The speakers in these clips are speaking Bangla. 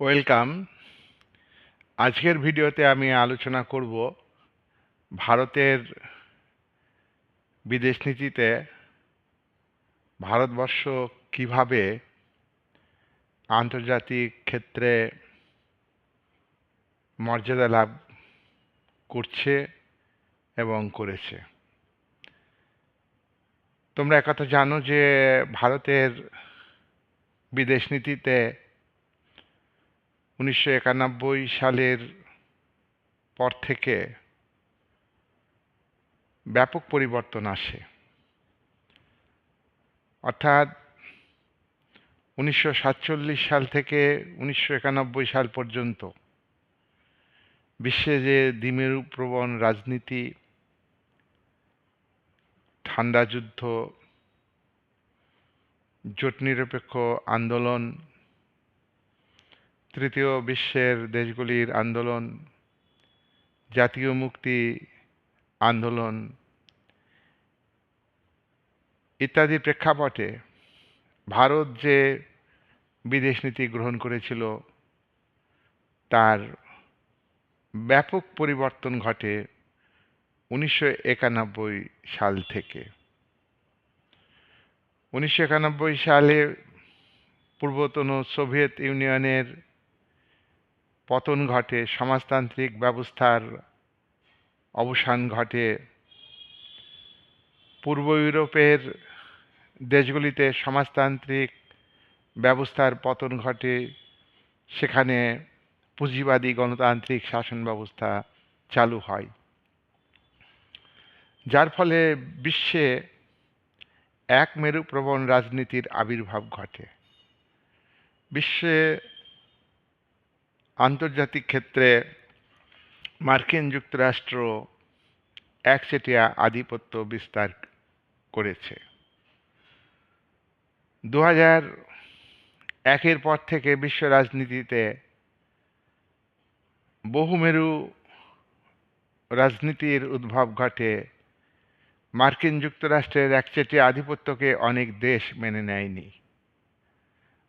ওয়েলকাম। আজকের ভিডিওতে আমি আলোচনা করব ভারতের বিদেশ নীতিতে ভারতবর্ষ কীভাবে আন্তর্জাতিক ক্ষেত্রে মর্যাদা লাভ করছে এবং করেছে। তোমরা একথা জানো যে ভারতের বিদেশ নীতিতে উনিশশো একানব্বই সালের পর থেকে ব্যাপক পরিবর্তন আসে। অর্থাৎ উনিশশো সাতচল্লিশ সাল থেকে উনিশশো একানব্বই সাল পর্যন্ত বিশ্বে যে দ্বিমেরু প্রবণ রাজনীতি, ঠান্ডা যুদ্ধ জোট নিরপেক্ষ আন্দোলন তৃতীয় বিশ্বের দেশগুলির আন্দোলন, জাতীয় মুক্তি আন্দোলন ইত্যাদি প্রেক্ষাপটে ভারত যে বিদেশ নীতি গ্রহণ করেছিল, তার ব্যাপক পরিবর্তন ঘটে উনিশশো একানব্বই সাল থেকে। উনিশশো একানব্বই সালে পূর্বতন সোভিয়েত ইউনিয়নের পতন ঘটে, সমাজতান্ত্রিক ব্যবস্থার অবসান ঘটে। পূর্ব ইউরোপের দেশগুলিতে সমাজতান্ত্রিক ব্যবস্থার পতন ঘটে। সেখানে পুঁজিবাদী গণতান্ত্রিক শাসন ব্যবস্থা চালু হয়। যার ফলে বিশ্বে এক মেরুপ্রবণ রাজনীতির আবির্ভাব ঘটে। বিশ্বে আন্তর্জাতিক ক্ষেত্রে মার্কিন যুক্তরাষ্ট্র একচেটিয়া আধিপত্য বিস্তার করেছে। দু হাজার একের পর থেকে বিশ্ব রাজনীতিতে বহুমেরু রাজনীতির উদ্ভব ঘটে। মার্কিন যুক্তরাষ্ট্রের একচেটিয়া আধিপত্যকে অনেক দেশ মেনে নেয়নি।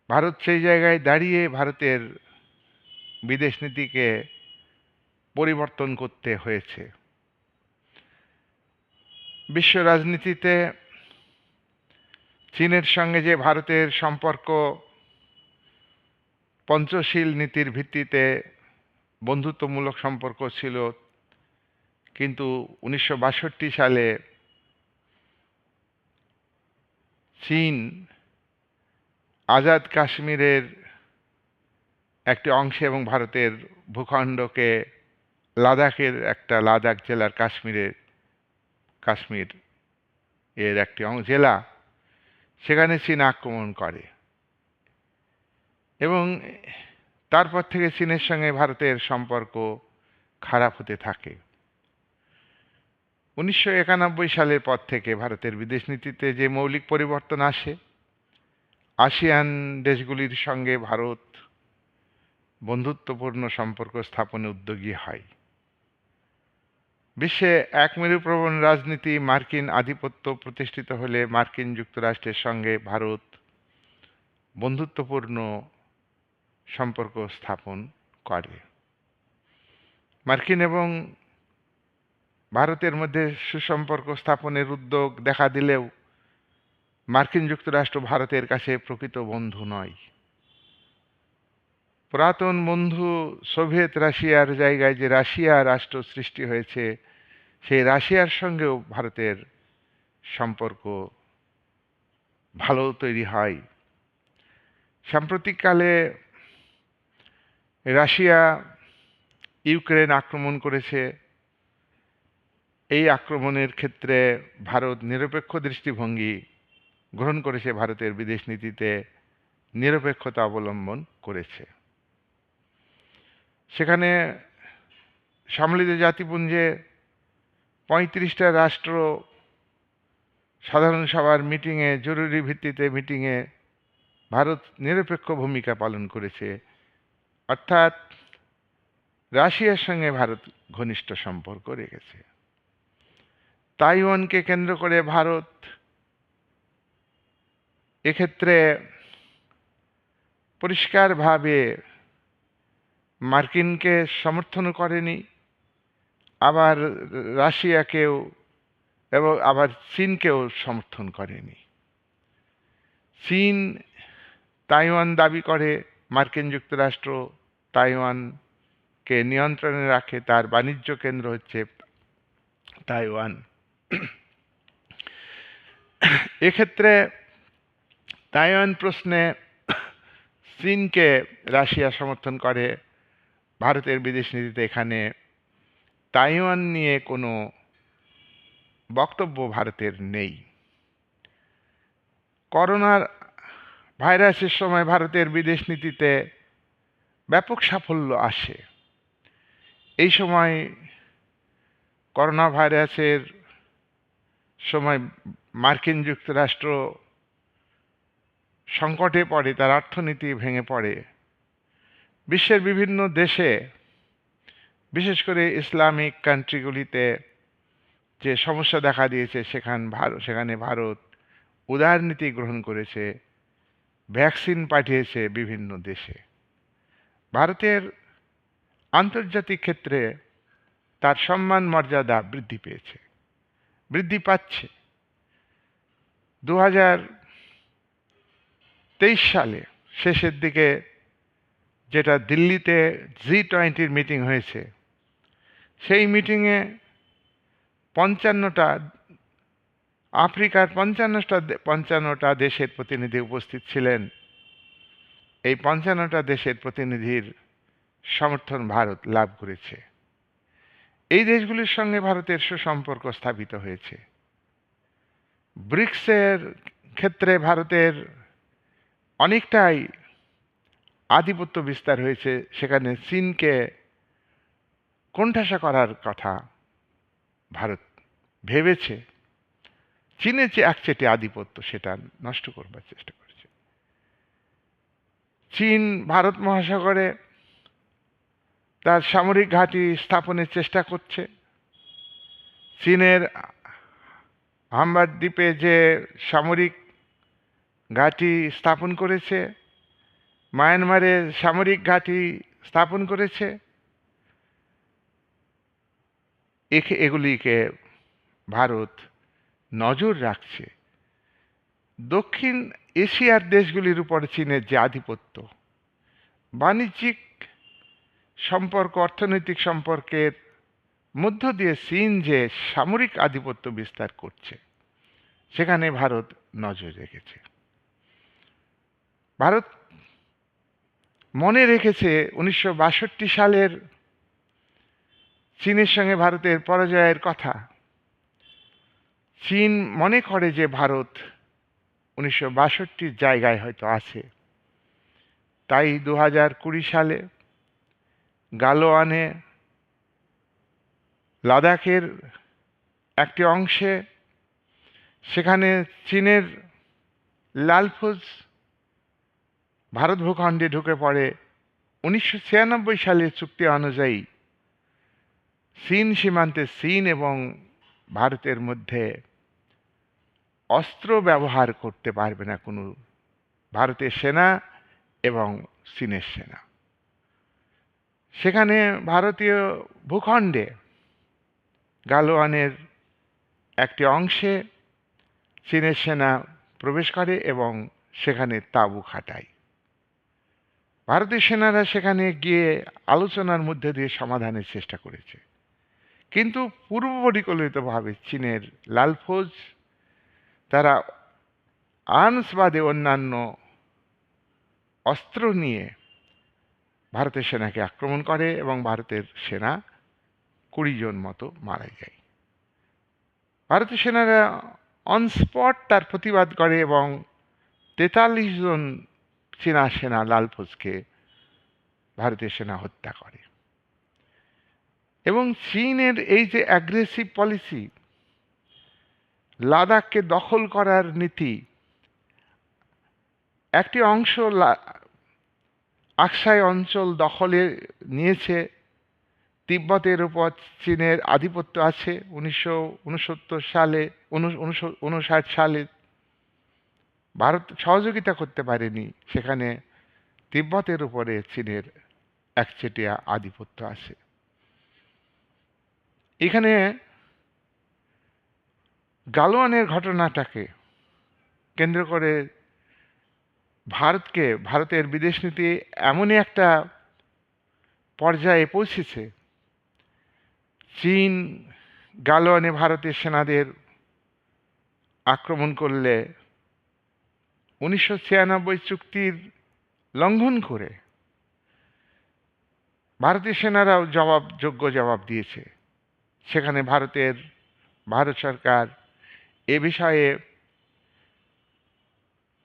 ভারত সেই জায়গায় দাঁড়িয়ে ভারতের বিদেশ নীতিকে পরিবর্তন করতে হয়েছে। বিশ্ব রাজনীতিতে চীনের সঙ্গে যে ভারতের সম্পর্ক পঞ্চশীল নীতির ভিত্তিতে বন্ধুত্বমূলক সম্পর্ক ছিল, কিন্তু উনিশশো বাষট্টি সালে চীন আজাদ কাশ্মীরের একটি অংশে এবং ভারতের ভূখণ্ডকে লাদাখের একটা লাদাখ জেলার কাশ্মীরের কাশ্মীর এর একটি জেলা, সেখানে চীন আক্রমণ করে। এবং তারপর থেকে চীনের সঙ্গে ভারতের সম্পর্ক খারাপ হতে থাকে। উনিশশো একানব্বই সালের পর থেকে ভারতের বিদেশ নীতিতে যে মৌলিক পরিবর্তন আসে, আসিয়ান দেশগুলির সঙ্গে ভারত বন্ধুত্বপূর্ণ সম্পর্ক স্থাপনে উদ্যোগী হয়। বিশ্বে এক মেরুপ্রবণ রাজনীতি মার্কিন আধিপত্য প্রতিষ্ঠিত হলে মার্কিন যুক্তরাষ্ট্রের সঙ্গে ভারত বন্ধুত্বপূর্ণ সম্পর্ক স্থাপন করে। মার্কিন এবং ভারতের মধ্যে সুসম্পর্ক স্থাপনের উদ্যোগ দেখা দিলেও মার্কিন যুক্তরাষ্ট্র ভারতের কাছে প্রকৃত বন্ধু নয়। পুরাতন বন্ধু সোভিয়েত রাশিয়ার জায়গায় যে রাশিয়া রাষ্ট্র সৃষ্টি হয়েছে, সেই রাশিয়ার সঙ্গেও ভারতের সম্পর্ক ভালো তৈরি হয়। সাম্প্রতিককালে রাশিয়া ইউক্রেন আক্রমণ করেছে। এই আক্রমণের ক্ষেত্রে ভারত নিরপেক্ষ দৃষ্টিভঙ্গি গ্রহণ করেছে, ভারতের বিদেশ নীতিতে নিরপেক্ষতা অবলম্বন করেছে। সেখানে সম্মিলিত জাতিপুঞ্জে পঁয়ত্রিশটা রাষ্ট্র সাধারণ সভার মিটিংয়ে, জরুরি ভিত্তিতে মিটিংয়ে ভারত নিরপেক্ষ ভূমিকা পালন করেছে। অর্থাৎ রাশিয়ার সঙ্গে ভারত ঘনিষ্ঠ সম্পর্ক রেখেছে। তাইওয়ানকে কেন্দ্র করে ভারত এক্ষেত্রে পরিষ্কারভাবে মার্কিনকে সমর্থনও করেনি, আবার রাশিয়াকেও এবং আবার চীনকেও সমর্থন করেনি। চীন তাইওয়ান দাবি করে, মার্কিন যুক্তরাষ্ট্র তাইওয়ানকে নিয়ন্ত্রণে রাখে, তার বাণিজ্য কেন্দ্র হচ্ছে তাইওয়ান। এক্ষেত্রে তাইওয়ান প্রশ্নে চীনকে রাশিয়া সমর্থন করে ভারতের বিদেশ নীতিতে এখানে তাইওয়ান নিয়ে কোনো বক্তব্য ভারতের নেই। করোনার ভাইরাসের সময় ভারতের বিদেশ নীতিতে ব্যাপক সাফল্য আসে। এই সময় করোনা ভাইরাসের সময় মার্কিন যুক্তরাষ্ট্র সংকটে পড়ে, তার অর্থনীতি ভেঙে পড়ে। বিশ্বের বিভিন্ন দেশে, বিশেষ করে ইসলামিক কান্ট্রিগুলিতে যে সমস্যা দেখা দিয়েছে, সেখান ভারত সেখানে ভারত উদারনীতি গ্রহণ করেছে, ভ্যাকসিন পাঠিয়েছে বিভিন্ন দেশে। ভারতের আন্তর্জাতিক ক্ষেত্রে তার সম্মান মর্যাদা বৃদ্ধি পেয়েছে, বৃদ্ধি পাচ্ছে। দু হাজার তেইশ সালে শেষের দিকে যেটা দিল্লিতে জি টোয়েন্টির মিটিং হয়েছে, সেই মিটিংয়ে পঞ্চান্নটা, আফ্রিকার পঞ্চান্নটা পঞ্চান্নটা দেশের প্রতিনিধি উপস্থিত ছিলেন। এই পঞ্চান্নটা দেশের প্রতিনিধির সমর্থন ভারত লাভ করেছে। এই দেশগুলির সঙ্গে ভারতের সুসম্পর্ক স্থাপিত হয়েছে। ব্রিক্সের ক্ষেত্রে ভারতের অনেকটাই আধিপত্য বিস্তার হয়েছে, সেখানে চীনকে কোণঠাসা করার কথা ভারত ভেবেছে। চীনের যে একচেটে আধিপত্য, সেটা নষ্ট করবার চেষ্টা করেছে। চীন ভারত মহাসাগরে তার সামরিক ঘাঁটি স্থাপনের চেষ্টা করছে। চীনের হাম্বার দ্বীপে যে সামরিক ঘাঁটি স্থাপন করেছে মায়ানমারে সামরিক ঘাঁটি স্থাপন করেছে। একে এগুলিকে ভারত নজর রাখছে। দক্ষিণ এশিয়ার দেশগুলির উপর চীনের যে আধিপত্য, বাণিজ্যিক সম্পর্ক, অর্থনৈতিক সম্পর্কের মধ্য দিয়ে চীন যে সামরিক আধিপত্য বিস্তার করছে, সেখানে ভারত নজর রেখেছে। ভারত মনে রেখেছে উনিশশো বাষট্টি সালের চীনের সঙ্গে ভারতের পরাজয়ের কথা। চীন মনে করে যে ভারত উনিশশো বাষট্টির জায়গায় হয়তো আছে। তাই দু হাজার কুড়ি সালে গালোয়ানে লাদাখের একটি অংশে, সেখানে চীনের লালফুজ ভারত ভূখণ্ডে ঢুকে পড়ে উনিশশো ছিয়ানব্বই সালের চুক্তি অনুযায়ী চীন সীমান্তে চীন এবং ভারতের মধ্যে অস্ত্র ব্যবহার করতে পারবে না কোনো ভারতের সেনা এবং চীনের সেনা। সেখানে ভারতীয় ভূখণ্ডে গালোয়ানের একটি অংশে চীনের সেনা প্রবেশ করে এবং সেখানে তাঁবু খাটায়। ভারতীয় সেনারা সেখানে গিয়ে আলোচনার মধ্যে দিয়ে সমাধানের চেষ্টা করেছে। কিন্তু পূর্ব পরিকল্পিতভাবে চীনের লালফৌজ তারা আর্মস বাদে অন্যান্য অস্ত্র নিয়ে ভারতের সেনাকে আক্রমণ করে এবং ভারতের সেনা কুড়ি জন মতো মারা যায়। ভারতীয় সেনারা অন স্পট তার প্রতিবাদ করে এবং তেতাল্লিশ জন চীনা সেনা লালফৌজকে ভারতীয় সেনা হত্যা করে। এবং চীনের এই যে অ্যাগ্রেসিভ পলিসি লাদাখকে দখল করার নীতি, একটি অংশ আকসাই অঞ্চল দখলে নিয়েছে, তিব্বতের উপর চীনের আধিপত্য আছে, উনিশশো উনসত্তর সালে উনষাট সালে ভারত সহযোগিতা করতে পারেনি, সেখানে তিব্বতের উপরে চীনের একচেটিয়া আধিপত্য আছে। এখানে গালোয়ানের ঘটনাটাকে কেন্দ্র করে ভারতকে, ভারতের বিদেশ নীতি এমনই একটা পর্যায়ে পৌঁছেছে, চীন গালোয়ানে ভারতের সেনাদের আক্রমণ করলে উনিশশো ছিয়ানব্বই চুক্তির লঙ্ঘন করে ভারতীয় সেনারাও জবাব, যোগ্য জবাব দিয়েছে। সেখানে ভারতের, ভারত সরকার এ বিষয়ে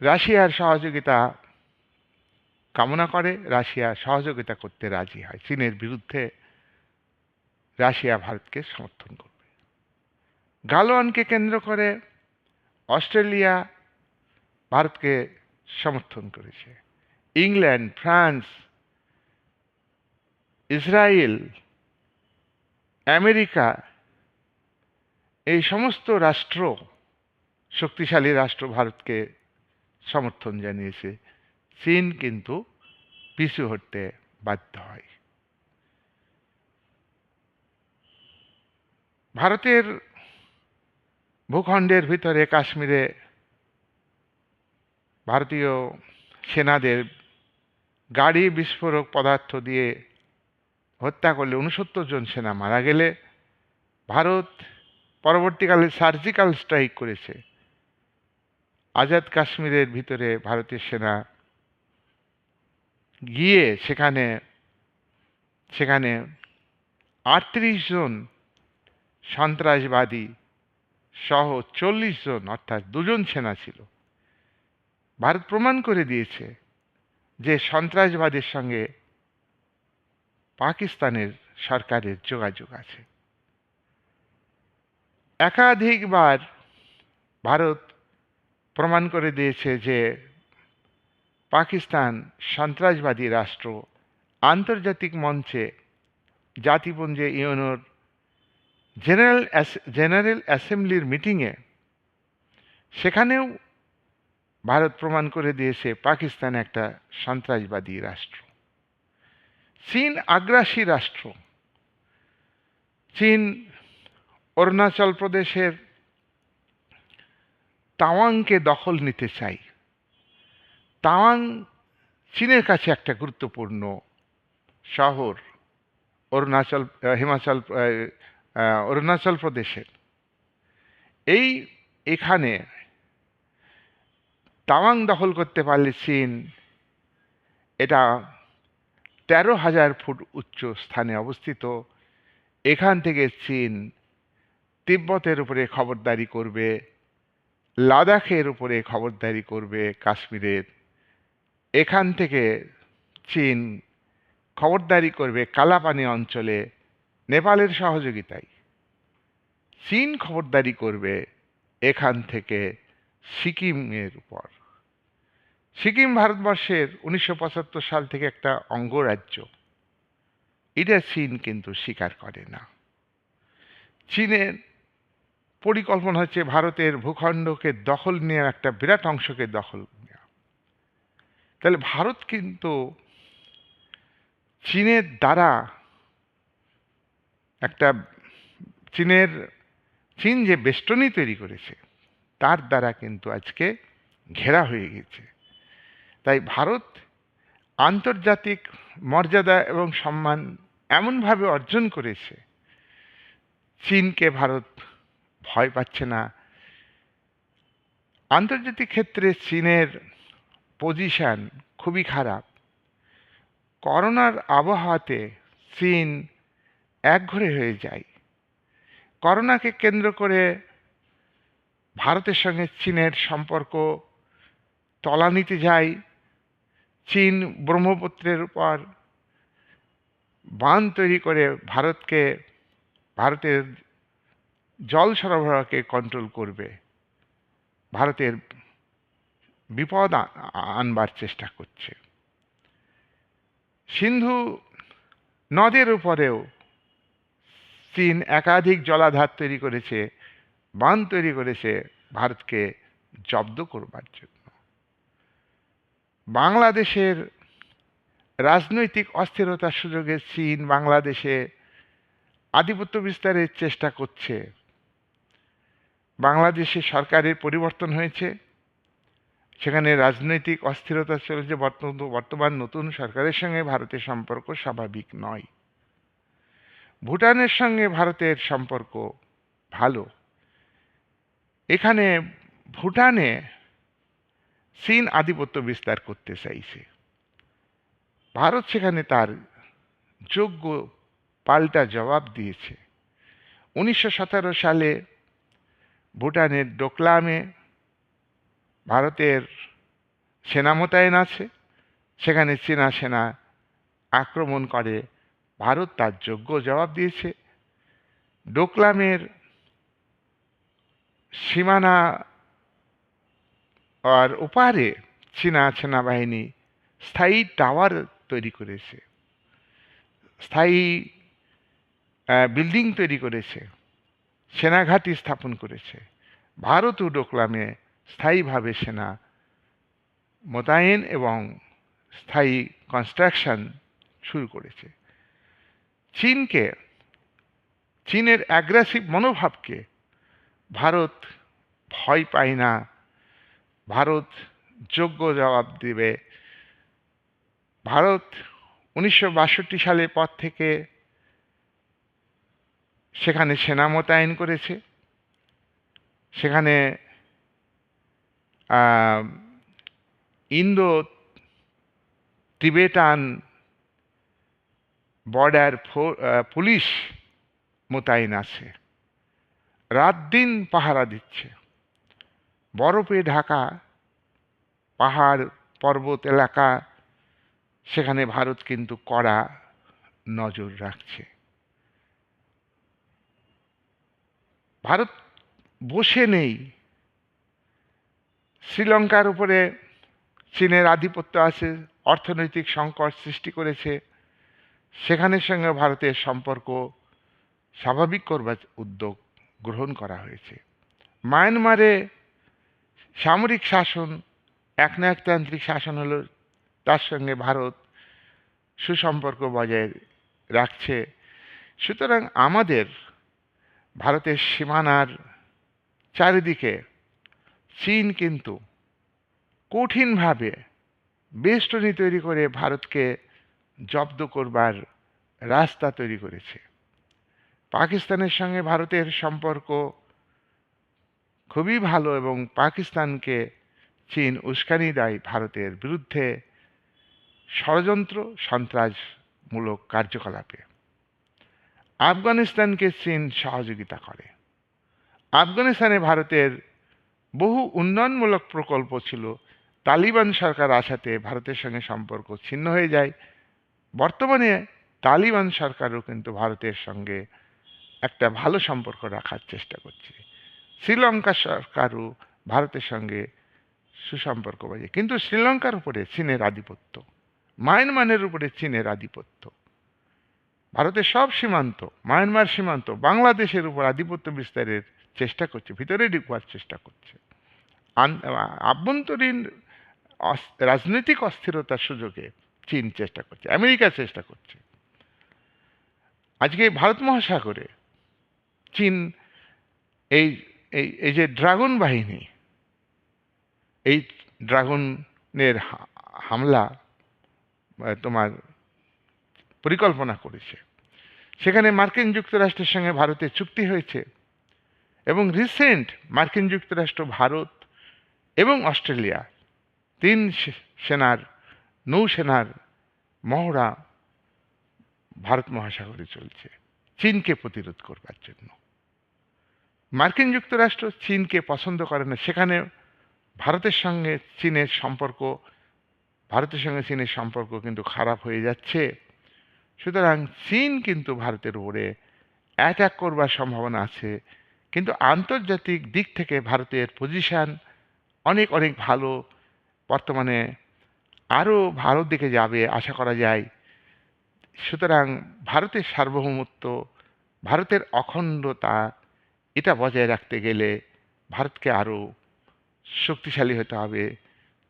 রাশিয়ার সহযোগিতা কামনা করে, রাশিয়া সহযোগিতা করতে রাজি হয়। চীনের বিরুদ্ধে রাশিয়া ভারতকে সমর্থন করবে। গালোয়ানকে কেন্দ্র করে অস্ট্রেলিয়া ভারতকে সমর্থন করেছে। ইংল্যান্ড, ফ্রান্স ইসরায়েল আমেরিকা, এই সমস্ত রাষ্ট্র শক্তিশালী রাষ্ট্র ভারতকে সমর্থন জানিয়েছে। চীন কিন্তু পিছু হটতে বাধ্য হয়। ভারতের ভূখণ্ডের ভিতরে কাশ্মীরে ভারতীয় সেনাদের গাড়ি বিস্ফোরক পদার্থ দিয়ে হত্যা করলে উনসত্তর জন সেনা মারা গেলে ভারত পরবর্তীকালে সার্জিক্যাল স্ট্রাইক করেছে। আজাদ কাশ্মীরের ভিতরে ভারতীয় সেনা গিয়ে সেখানে সেখানে আটত্রিশ জন সন্ত্রাসবাদী সহ চল্লিশ জন, অর্থাৎ দুজন সেনা ছিল। ভারত প্রমাণ করে দিয়েছে যে সন্ত্রাসবাদের সঙ্গে পাকিস্তানের সরকারের যোগাযোগ আছে। একাধিকবার ভারত প্রমাণ করে দিয়েছে যে পাকিস্তান সন্ত্রাসবাদী রাষ্ট্র আন্তর্জাতিক মঞ্চে জাতিপুঞ্জে ইউনোর জেনারেল জেনারেল অ্যাসেম্বলির মিটিংয়ে সেখানেও ভারত প্রমাণ করে দিয়েছে পাকিস্তান একটা সন্ত্রাসবাদী রাষ্ট্র। চীন আগ্রাসী রাষ্ট্র। চীন অরুণাচল প্রদেশের তাওয়াংকে দখল নিতে চাই তাওয়াং চীনের কাছে একটা গুরুত্বপূর্ণ শহর অরুণাচল হিমাচল অরুণাচল প্রদেশের। এই এখানে তাওয়াং দখল করতে পারলে চীন এটা তেরো হাজার ফুট উচ্চ স্থানে অবস্থিত। এখান থেকে চীন তিব্বতের উপরে খবরদারি করবে, লাদাখের উপরে খবরদারি করবে কাশ্মীরের। এখান থেকে চীন খবরদারি করবে কালাপানি অঞ্চলে নেপালের সহযোগিতায়। চীন খবরদারি করবে এখান থেকে সিকিমের উপর। সিকিম ভারতবর্ষের উনিশশো পঁচাত্তর সাল থেকে একটা অঙ্গরাজ্য। এটা চীন কিন্তু স্বীকার করে না। চীনের পরিকল্পনা হচ্ছে ভারতের ভূখণ্ডকে দখল নিয়ে একটা বিরাট অংশকে দখল নেওয়া। তাহলে ভারত কিন্তু চীনের দ্বারা একটা চীনের, চীন যে বেষ্টনী তৈরি করেছে, তার দ্বারা কিন্তু আজকে ঘেরা হয়ে গেছে। তাই ভারত আন্তর্জাতিক মর্যাদা এবং সম্মান এমনভাবে অর্জন করেছে, চীনকে ভারত ভয় পাচ্ছে না। আন্তর্জাতিক ক্ষেত্রে চীনের পজিশান খুবই খারাপ। করোনার আবহাওয়াতে চীন একঘরে হয়ে যায়। করোনাকে কেন্দ্র করে ভারতের সঙ্গে চীনের সম্পর্ক তলানিতে যায়। চীন ব্রহ্মপুত্রের উপর বাঁধ তৈরি করে ভারতকে, ভারতের জল সরবরাহকে কন্ট্রোল করবে। ভারতের বিপদ আনবার চেষ্টা করছে। সিন্ধু নদের উপরেও চীন একাধিক জলাধার তৈরি করেছে, বাঁধ তৈরি করেছে, ভারতকে জব্দ করবার জন্য। বাংলাদেশের রাজনৈতিক অস্থিরতার সুযোগে চীন বাংলাদেশে আধিপত্য বিস্তারের চেষ্টা করছে। বাংলাদেশে সরকারের পরিবর্তন হয়েছে। সেখানে রাজনৈতিক অস্থিরতা চলেছে। বর্ত- বর্তমান নতুন সরকারের সঙ্গে ভারতের সম্পর্ক স্বাভাবিক নয়। ভুটানের সঙ্গে ভারতের সম্পর্ক ভালো। এখানে ভুটানে চীন আধিপত্য বিস্তার করতে চাইছে। ভারত সেখানে তার যোগ্য পাল্টা জবাব দিয়েছে। উনিশশো সতেরো সালে ভুটানের ডোকলামে ভারতের সেনা মোতায়েন আছে। সেখানে চীনা সেনা আক্রমণ করে। ভারত তার যোগ্য জবাব দিয়েছে। ডোকলামের সীমানা আর ওপারে চীনা সেনাবাহিনী স্থায়ী টাওয়ার তৈরি করেছে। স্থায়ী বিল্ডিং তৈরি করেছে। সেনাঘাঁটি স্থাপন করেছে। ভারতও ডোকলামে স্থায়ীভাবে সেনা মোতায়েন এবং স্থায়ী কনস্ট্রাকশন শুরু করেছে। চীনকে, চীনের অ্যাগ্রেসিভ মনোভাবকে ভারত ভয় পায় না। ভারত যোগ্য জবাব দেবে। ভারত উনিশশো বাষট্টি সালের পর থেকে সেখানে সেনা মোতায়েন করেছে। সেখানে ইন্দো টিবেটান বর্ডার পুলিশ মোতায়েন আছে। রাত দিন পাহারা দিচ্ছে। বরফে ঢাকা, পাহাড়, পর্বত, এলাকা, সেখানে ভারত কিন্তু কড়া নজর রাখছে। ভারত বসে নেই। শ্রীলঙ্কার উপরে চীনের আধিপত্য আছে, অর্থনৈতিক সংকট সৃষ্টি করেছে। সেখানের সঙ্গে ভারতের সম্পর্ক স্বাভাবিক করবার উদ্যোগ গ্রহণ করা হয়েছে। মায়ানমারে সামরিক শাসন একনায়কতান্ত্রিক শাসন হলো তার সঙ্গে ভারত সুসম্পর্ক বজায় রাখছে। সুতরাং আমাদের ভারতের সীমানার চারিদিকে চীন কিন্তু কঠিনভাবে বেষ্টনী তৈরি করে ভারতকে জব্দ করবার রাস্তা তৈরি করেছে। পাকিস্তানের সঙ্গে ভারতের সম্পর্ক খুবই ভালো এবং পাকিস্তানকে চীন উস্কানি দেয় ভারতের বিরুদ্ধে ষড়যন্ত্র, সন্ত্রাসমূলক কার্যকলাপে। আফগানিস্তানকে চীন সহযোগিতা করে। আফগানিস্তানে ভারতের বহু উন্নয়নমূলক প্রকল্প ছিল। তালিবান সরকার আসাতে ভারতের সঙ্গে সম্পর্ক ছিন্ন হয়ে যায়। বর্তমানে তালিবান সরকারও কিন্তু ভারতের সঙ্গে একটা ভালো সম্পর্ক রাখার চেষ্টা করছে। শ্রীলঙ্কা সরকারও ভারতের সঙ্গে সুসম্পর্ক বাজে কিন্তু শ্রীলঙ্কার উপরে চীনের আধিপত্য, মায়ানমারের উপরে চীনের আধিপত্য, ভারতের সব সীমান্ত, মায়ানমার সীমান্ত, বাংলাদেশের উপর আধিপত্য বিস্তারের চেষ্টা করছে, ভিতরে ঢুকবার চেষ্টা করছে। আভ্যন্তরীণ রাজনৈতিক অস্থিরতার সুযোগে চীন চেষ্টা করছে, আমেরিকা চেষ্টা করছে। আজকে ভারত মহাসাগরে চীন এই এই এই যে ড্রাগন বাহিনী, এই ড্রাগনের হামলা তোমার পরিকল্পনা করেছে। সেখানে মার্কিন যুক্তরাষ্ট্রের সঙ্গে ভারতের চুক্তি হয়েছে এবং রিসেন্ট মার্কিন যুক্তরাষ্ট্র, ভারত এবং অস্ট্রেলিয়া তিন সেনার, নৌসেনার মহড়া ভারত মহাসাগরে চলছে, চীনকে প্রতিরোধ করবার জন্য। মার্কিন যুক্তরাষ্ট্র চীনকে পছন্দ করে না। সেখানে ভারতের সঙ্গে চীনের সম্পর্ক, ভারতের সঙ্গে চীনের সম্পর্ক কিন্তু খারাপ হয়ে যাচ্ছে। সুতরাং চীন কিন্তু ভারতের উপরে অ্যাটাক করবার সম্ভাবনা আছে। কিন্তু আন্তর্জাতিক দিক থেকে ভারতের পজিশান অনেক অনেক ভালো। বর্তমানে আরও ভারত দিকে যাবে আশা করা যায়। সুতরাং ভারতের সার্বভৌমত্ব, ভারতের অখণ্ডতা এটা বজায় রাখতে গেলে ভারতকে আরও শক্তিশালী হতে হবে।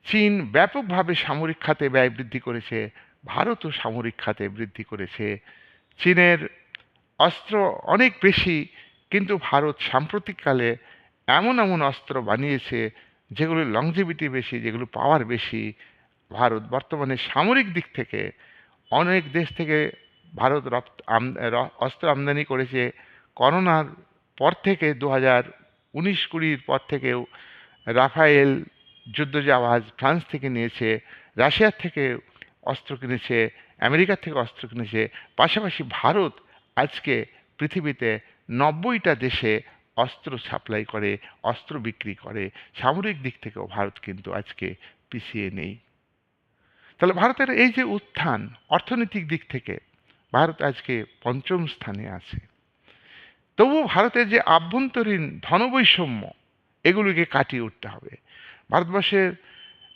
চীন ব্যাপকভাবে সামরিক খাতে ব্যয় বৃদ্ধি করেছে, ভারতও সামরিক খাতে বৃদ্ধি করেছে। চীনের অস্ত্র অনেক বেশি, কিন্তু ভারত সাম্প্রতিককালে এমন এমন অস্ত্র বানিয়েছে যেগুলোর লংজিভিটি বেশি, যেগুলো পাওয়ার বেশি। ভারত বর্তমানে সামরিক দিক থেকে অনেক দেশ থেকে ভারত অস্ত্র আমদানি করেছে। করোনার পর থেকে দু হাজার উনিশ কুড়ির পর থেকেও রাফায়েল যুদ্ধ জাহাজ ফ্রান্স থেকে নিয়েছে রাশিয়ার থেকে অস্ত্র কিনেছে আমেরিকার থেকে অস্ত্র কিনেছে, পাশাপাশি ভারত আজকে পৃথিবীতে নব্বইটা দেশে অস্ত্র সাপ্লাই করে, অস্ত্র বিক্রি করে। সামরিক দিক থেকেও ভারত কিন্তু আজকে পিছিয়ে নেই। তাহলে ভারতের এই যে উত্থান অর্থনৈতিক দিক থেকে, ভারত আজকে পঞ্চম স্থানে আছে। তবু ভারতের যে আভ্যন্তরীণ ধনবৈষম্য, এগুলিকে কাটিয়ে উঠতে হবে। ভারতবর্ষের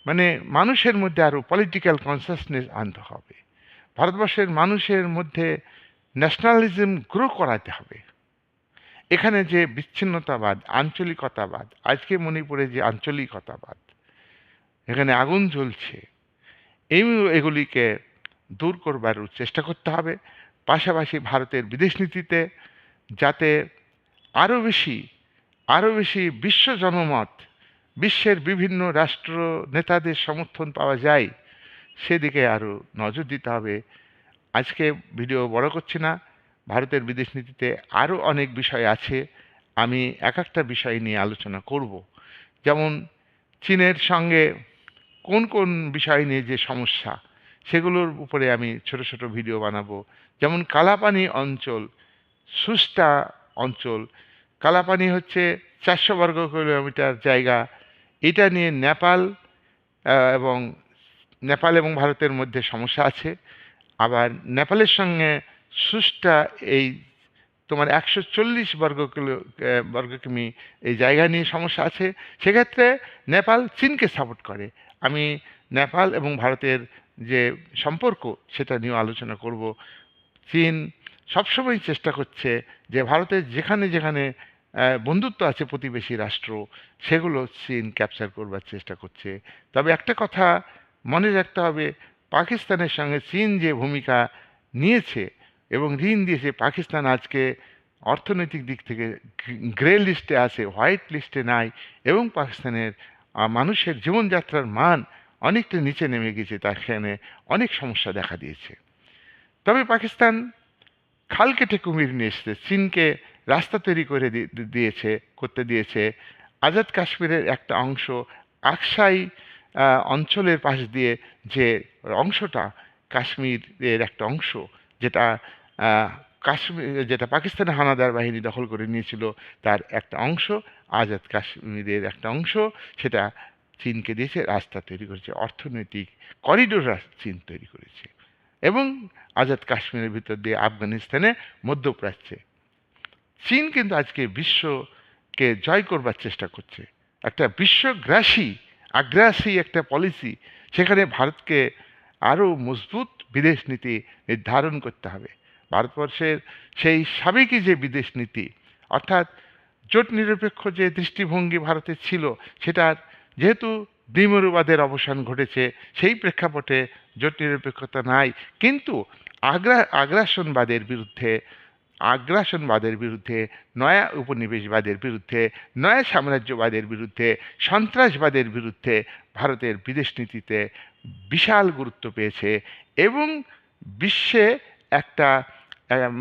মানে মানুষের মধ্যে আরও পলিটিক্যাল কনসাসনেস আনতে হবে। ভারতবর্ষের মানুষের মধ্যে ন্যাশনালিজম গ্রো করাতে হবে। এখানে যে বিচ্ছিন্নতাবাদ, আঞ্চলিকতাবাদ, আজকে মণিপুরে যে আঞ্চলিকতাবাদ, এখানে আগুন জ্বলছে, এই এগুলিকে দূর করবার চেষ্টা করতে হবে। পাশাপাশি ভারতের বিদেশ নীতিতে যাতে আরও বেশি আরও বেশি বিশ্ব জনমত, বিশ্বের বিভিন্ন রাষ্ট্র নেতাদের সমর্থন পাওয়া যায়, সেদিকে আরও নজর দিতে হবে। আজকে ভিডিও বড় করছি না, ভারতের বিদেশ নীতিতে আরও অনেক বিষয় আছে, আমি এক একটা বিষয় নিয়ে আলোচনা করব। যেমন চীনের সঙ্গে কোন কোন বিষয় নিয়ে যে সমস্যা, সেগুলোর উপরে আমি ছোট ছোট ভিডিও বানাবো। যেমন কালাপানি অঞ্চল সুস্টা অঞ্চল। কালাপানি হচ্ছে চারশো বর্গ কিলোমিটার জায়গা। এটা নিয়ে নেপাল এবং নেপাল এবং ভারতের মধ্যে সমস্যা আছে। আবার নেপালের সঙ্গে সুস্টা এই তোমার একশো চল্লিশ বর্গ কিলো বর্গ কিমি এই জায়গা নিয়ে সমস্যা আছে। সেক্ষেত্রে নেপাল চীনকে সাপোর্ট করে। আমি নেপাল এবং ভারতের যে সম্পর্ক, সেটা নিয়েও আলোচনা করব। চীন সবসময় চেষ্টা করছে যে ভারতের যেখানে যেখানে বন্ধুত্ব আছে প্রতিবেশী রাষ্ট্র, সেগুলো চীন ক্যাপচার করবার চেষ্টা করছে। তবে একটা কথা মনে রাখতে হবে, পাকিস্তানের সঙ্গে চীন যে ভূমিকা নিয়েছে এবং ঋণ দিয়েছে, পাকিস্তান আজকে অর্থনৈতিক দিক থেকে গ্রে লিস্টে আছে, হোয়াইট লিস্টে নাই এবং পাকিস্তানের মানুষের জীবনযাত্রার মান অনেকটা নিচে নেমে গেছে, তার সেখানে অনেক সমস্যা দেখা দিয়েছে। তবে পাকিস্তান খাল কেটে কুমির নিয়ে এসছে, চীনকে রাস্তা তৈরি করে দিয়েছে, করতে দিয়েছে। আজাদ কাশ্মীরের একটা অংশ আকসাই অঞ্চলের পাশ দিয়ে যে অংশটা কাশ্মীরের একটা অংশ, যেটা কাশ্মীর যেটা পাকিস্তানের হানাদার বাহিনী দখল করে নিয়েছিল, তার একটা অংশ, আজাদ কাশ্মীরের একটা অংশ, সেটা চীনকে দিয়েছে, রাস্তা তৈরি করেছে, অর্থনৈতিক করিডোর চীন তৈরি করেছে। এবং আজাদ কাশ্মীরের ভিতর দিয়ে আফগানিস্তানে মধ্যপ্রাচ্যে। চীন কিন্তু আজকে বিশ্বকে জয় করবার চেষ্টা করছে। একটা বিশ্বগ্রাসী, আগ্রাসী একটা পলিসি সেখানে ভারতকে আরও মজবুত বিদেশ নীতি নির্ধারণ করতে হবে। ভারতবর্ষের সেই সাবেকি যে বিদেশ নীতি, অর্থাৎ জোট নিরপেক্ষ যে দৃষ্টিভঙ্গি ভারতের ছিল, সেটার যেহেতু দ্বিমুরুবাদের অবসান ঘটেছে, সেই প্রেক্ষাপটে জোট নিরপেক্ষতা নাই। কিন্তু আগ্রা, আগ্রাসনবাদের বিরুদ্ধে আগ্রাসনবাদের বিরুদ্ধে, নয়া উপনিবেশবাদের বিরুদ্ধে, নয়া সাম্রাজ্যবাদের বিরুদ্ধে, সন্ত্রাসবাদের বিরুদ্ধে ভারতের বিদেশ নীতিতে বিশাল গুরুত্ব পেয়েছে এবং বিশ্বে একটা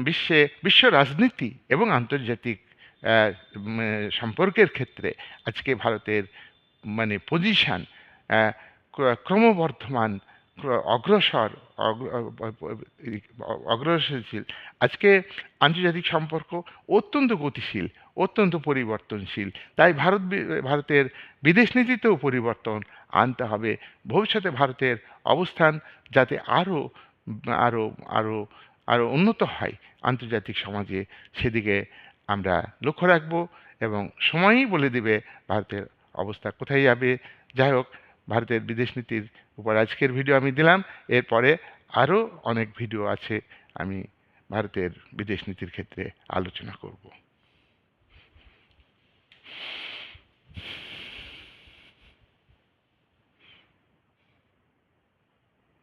বিশ্বে, বিশ্ব রাজনীতি এবং আন্তর্জাতিক সম্পর্কের ক্ষেত্রে আজকে ভারতের মানে পজিশান ক্রমবর্ধমান অগ্রসর অগ্রসরশীল। আজকে আন্তর্জাতিক সম্পর্ক অত্যন্ত গতিশীল, অত্যন্ত পরিবর্তনশীল। তাই ভারত ভারতের বিদেশ নীতিতেও পরিবর্তন আনতে হবে। ভবিষ্যতে ভারতের অবস্থান যাতে আরও আরও আরও আরও উন্নত হয় আন্তর্জাতিক সমাজে, সেদিকে আমরা লক্ষ্য রাখব এবং সময়ই বলে দেবে ভারতের অবস্থা। কোথায় যাবে? যাই হোক, ভারতের বিদেশ নীতির উপর আজকের ভিডিও আমি দিলাম। এরপরে আরও অনেক ভিডিও আছে আমি ভারতের বিদেশ নীতির ক্ষেত্রে আলোচনা করব।